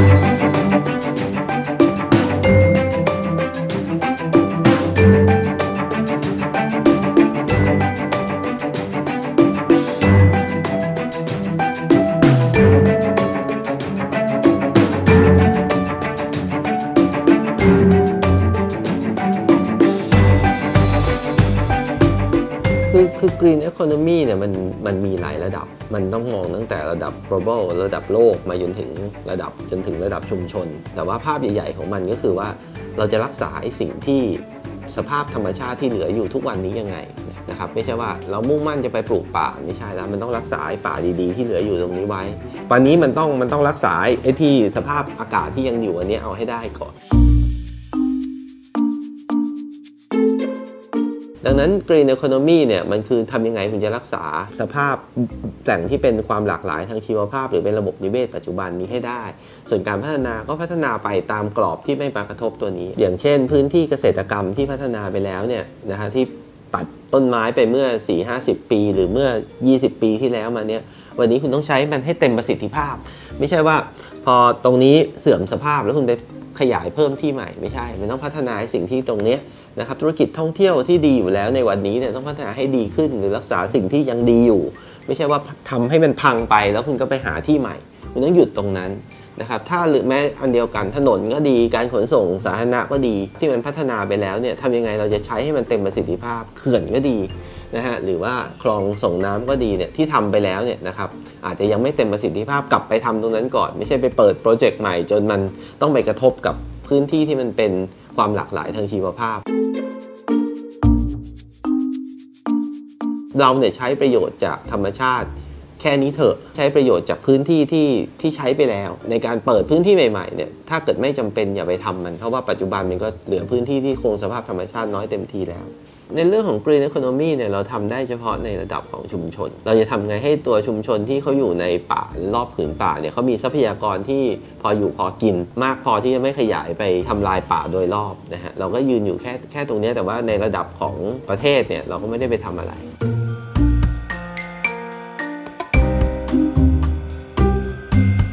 フフフフ。 คือ green economy เนี่ยมันมันมีหลายระดับ มันต้องมองตั้งแต่ระดับ global ระดับโลกมาจนถึงระดับจนถึงระดับชุมชน แต่ว่าภาพใหญ่ ๆ ของมันก็คือว่าเราจะรักษาไอ้สิ่งที่สภาพธรรมชาติที่เหลืออยู่ทุกวันนี้ยังไงนะครับไม่ใช่ว่าเรามุ่งมั่นจะไปปลูกป่าไม่ใช่แล้วมันต้องรักษาป่าดีๆ ที่เหลืออยู่ตรงนี้ไว้ตอนนี้มันต้องมันต้องรักษาไอ้ที่สภาพอากาศที่ยังอยู่อันนี้เอาให้ได้ก่อน ดังนั้น Green Economy เนี่ยมันคือทำยังไงคุณจะรักษาสภาพแหล่งที่เป็นความหลากหลายทางชีวภาพ หรือเป็นระบบนิเวศปัจจุบันนี้ให้ได้ ส่วนการพัฒนาก็พัฒนาไปตามกรอบที่ไม่มากระทบตัวนี้ อย่างเช่น พื้นที่เกษตรกรรมที่พัฒนาไปแล้วเนี่ยนะฮะที่ตัดต้นไม้ไปเมื่อ 4-50 ปี หรือเมื่อ 20 ปีที่แล้วมาเนี่ยวันนี้คุณต้องใช้มันให้เต็มประสิทธิภาพ ไม่ใช่ว่าพอตรงนี้เสื่อมสภาพแล้วคุณไป ขยายเพิ่มที่ใหม่ไม่ใช่ มันต้องพัฒนาสิ่งที่ตรงนี้นะครับธุรกิจท่องเที่ยวที่ดีอยู่แล้วในวันนี้เนี่ยต้องพัฒนาให้ดีขึ้น หรือรักษาสิ่งที่ยังดีอยู่ ไม่ใช่ว่าทำให้มันพังไปแล้วคุณก็ไปหาที่ใหม่คุณต้องหยุดตรงนั้นนะครับถ้าหรือแม้อันเดียวกันถนนก็ดีการขนส่งสาธารณะก็ดีที่มันพัฒนาไปแล้วเนี่ยทำยังไงเราจะใช้ให้มันเต็มประสิทธิภาพเขื่อนก็ดี นะฮะหรือว่าคลองส่งน้ำก็ดีเนี่ยที่ทำไปแล้วเนี่ยนะครับอาจจะยังไม่เต็มประสิทธิภาพกลับไปทำตรงนั้นก่อน ไม่ใช่ไปเปิดโปรเจกต์ใหม่จนมันต้องไปกระทบกับพื้นที่ที่มันเป็นความหลากหลายทางชีวภาพ เราเนี่ยใช้ประโยชน์จากธรรมชาติ แค่นี้เถอะใช้ประโยชน์จากพื้นที่ที่ที่ใช้ไปแล้ว ในการเปิดพื้นที่ใหม่ๆเนี่ยถ้าเกิดไม่จำเป็นอย่าไปทำมันเพราะว่าปัจจุบันมันก็เหลือพื้นที่ที่คงสภาพธรรมชาติน้อยเต็มทีแล้ว ในเรื่องของ Green Economy เนี่ยเราทำได้เฉพาะในระดับของชุมชน เราจะทำไงให้ตัวชุมชนที่เขาอยู่ในป่ารอบผืนป่าเนี่ยเขามีทรัพยากรที่พออยู่พอกิน มากพอที่จะไม่ขยายไปทำลายป่าโดยรอบนะฮะเราก็ยืนอยู่แค่แค่ตรงนี้แต่ว่าในระดับของประเทศเนี่ยเราก็ไม่ได้ไปทำอะไร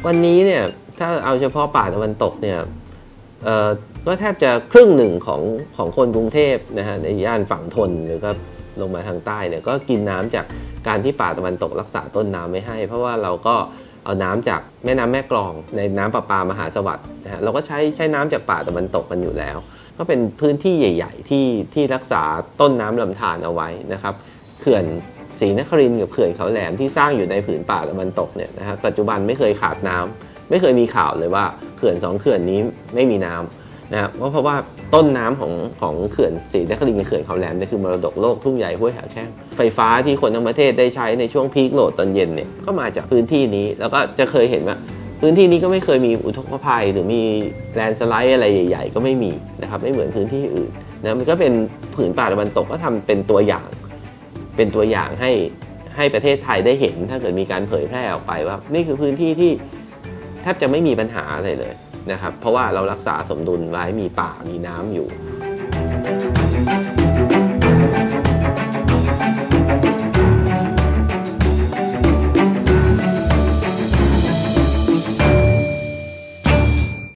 วันนี้เนี่ยถ้าเอาเฉพาะป่าตะวันตกเนี่ย ก็แทบจะครึ่งหนึ่งของของคนกรุงเทพนะฮะในย่านฝั่งทนหรือก็ลงมาทางใต้เนี่ยก็กินน้ำจากการที่ป่าตะวันตกรักษาต้นน้ำไม่ให้ เพราะว่าเราก็เอาน้ำจากแม่น้ำแม่กลอง ในน้ำประปามหาสวัสดิ์นะฮะเราก็ใช้ใช้น้ำจากป่าตะวันตกกันอยู่แล้ว ก็เป็นพื้นที่ใหญ่ ๆ ที่ที่รักษาต้นน้ำลำธารเอาไว้นะครับเขื่อนศรีนครินทร์กับเขื่อนเขาแหลมที่สร้างอยู่ในผืนป่าตะวันตกเนี่ยนะครับปัจจุบันไม่เคยขาดน้ำไม่เคยมีข่าวเลยว่าเขื่อนสองเขื่อนนี้ไม่มีน้ำ นะครับเพราะว่าต้นน้ำของของเขื่อนศรีนครินทร์เขื่อนเขาแหลมเนี่ยคือมรดกโลกทุ่งใหญ่ห้วยหาแข้งไฟฟ้าที่คนทั้งประเทศได้ใช้ในช่วงพีคโหลดตอนเย็นเนี่ยก็มาจากพื้นที่นี้ แล้วก็จะเคยเห็นว่าพื้นที่นี้ก็ไม่เคยมีอุทกภัย หรือมีแลนสไลด์อะไรใหญ่ ๆ ก็ไม่มีนะครับไม่เหมือนพื้นที่อื่นนะมันก็เป็นผืนป่าตะวันตกก็ทำเป็นตัวอย่าง เป็นตัวอย่างให้ให้ประเทศไทยได้เห็น ถ้าเกิดมีการเผยแพร่ออกไปว่า นี่คือพื้นที่ที่ ทบจะไม่มีปัญหาอะไรเลยนะครับ เพราะว่าเรารักษาสมดุลไว้มีป่ามีน้ำอยู่